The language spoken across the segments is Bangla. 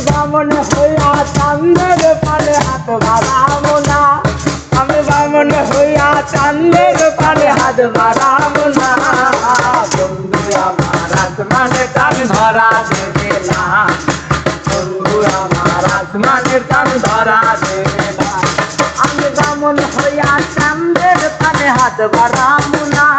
বামন হইয়া চান্দের পানে হাত বাড়াবো না। আমি বামন হইয়া চান্দের পানে হাত বাড়াবো না। বন্ধু, আমার আসমানে টান ধরা দেবে না। বন্ধু, আমার আসমানে টান ধরা দেবে না। আমি বামন হইয়া চান্দের পানে হাত বাড়াবো না।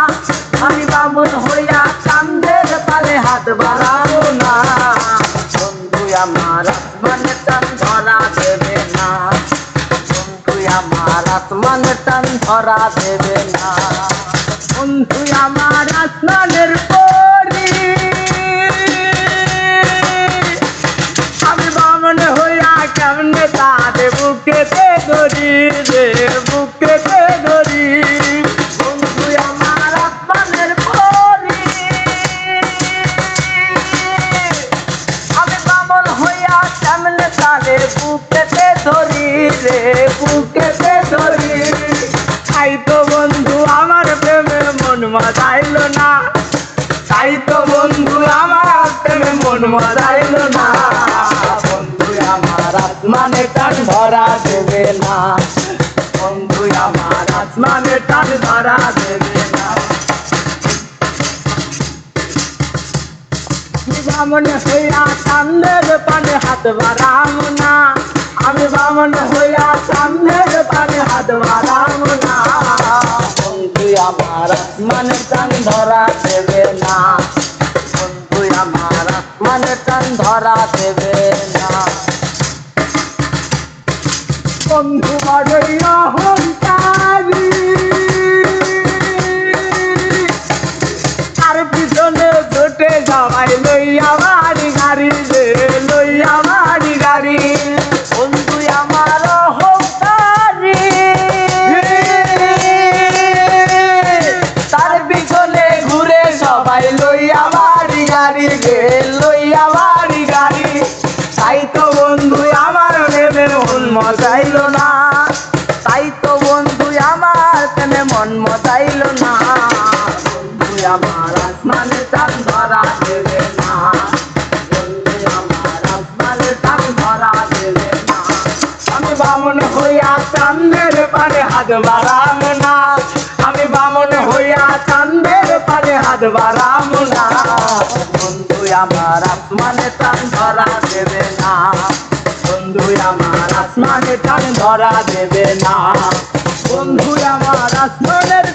আমার আসমানে টান ধরা দেবে না। বন্ধু, আমার আসমানের আমি বামন হইয়া কেমনে তাদের বুকেতে দরি রে? মজাইল না। তাই তো বন্ধু, আমার প্রেমে মন মজাইল না। বন্ধু, আমার আসমানে টান ধরা দেবে না। বন্ধু, আমার আসমানে টান ধরা দেবে না। বামন হইয়া সামনের পানে হাত বাড়াম না। আমি বামন হইয়া সামনের আমার আসমানে টান ধরা দেবে না। বন্ধু আমার আসমানে টান ধরা দেবে না। বন্ধু বড়ই অহংকারী মজাইল না। বন্ধু, আমার আসমানে চান ধরা দেবে না। বন্ধু, আমার আসমানে চান ধরা দেবে না। আমি বামন হইয়া চান্দের পারে হাত বাড়াম না। আমি বামন হইয়া চান্দের পারে হাত বাড়াম না। বন্ধু, আমার আসমানে টান ধরা দেবে না। বন্ধু, আমার আসমানে টান ধরা দেবে না। বন্ধু আমার আসমানের